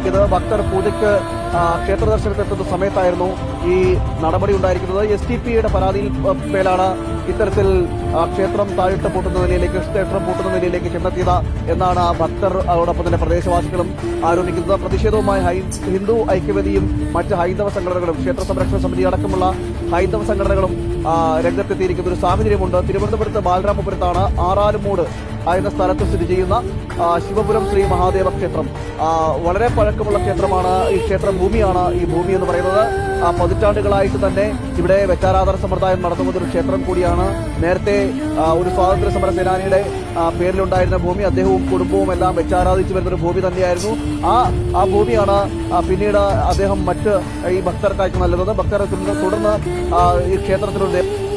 നൽകിയത് ഭക്തർ പൂജയ്ക്ക് ക്ഷേത്ര ദർശനത്തെത്തുന്ന സമയത്തായിരുന്നു ഈ നടപടി ഉണ്ടായിരിക്കുന്നത്. എസ് ടി പിയുടെ പരാതിയിൽ പേരാണ് ഇത്തരത്തിൽ ക്ഷേത്രം താഴിട്ട് പൂട്ടുന്ന നിലയിലേക്ക് ക്ഷേത്രം പൂട്ടുന്ന നിലയിലേക്ക് ചെന്നെത്തിയത് എന്നാണ് ഭക്തർ അതോടൊപ്പം തന്നെ പ്രദേശവാസികളും ആരോപിക്കുന്നത്. പ്രതിഷേധവുമായി ഹിന്ദു ഐക്യവേദിയും മറ്റ് ഹൈന്ദവ സംഘടനകളും ക്ഷേത്ര സംരക്ഷണ സമിതി അടക്കമുള്ള ഹൈന്ദവ സംഘടനകളും രംഗത്തെത്തിയിരിക്കുന്ന ഒരു സാഹചര്യമുണ്ട്. തിരുവനന്തപുരത്ത് ബാലരാമപുരത്താണ് ആറാലുമൂട് എന്ന സ്ഥലത്ത് സ്ഥിതി ചെയ്യുന്ന ശിവപുരം ശ്രീ മഹാദേവ ക്ഷേത്രം. വളരെ പഴക്കമുള്ള ക്ഷേത്രമാണ് ഈ ക്ഷേത്രം ഭൂമിയാണ് ഈ ഭൂമി എന്ന് പറയുന്നത്. പതിറ്റാണ്ടുകളായിട്ട് തന്നെ ഇവിടെ വെച്ചാരാധന സമ്പ്രദായം നടത്തുന്ന ഒരു ക്ഷേത്രം കൂടിയാണ്. നേരത്തെ ഒരു സ്വാതന്ത്ര്യ സമര സേനാനിയുടെ പേരിലുണ്ടായിരുന്ന ഭൂമി അദ്ദേഹവും കുടുംബവും എല്ലാം വെച്ചാരാധിച്ചു വരുന്ന ഒരു ഭൂമി തന്നെയായിരുന്നു. ആ ആ ഭൂമിയാണ് പിന്നീട് അദ്ദേഹം മറ്റ് ഈ ഭക്തർക്കായിട്ട് നൽകുന്നത് ഭക്തരെ തുടർന്ന് ഈ ആ, ഈ ക്ഷേത്രത്തിലൊരു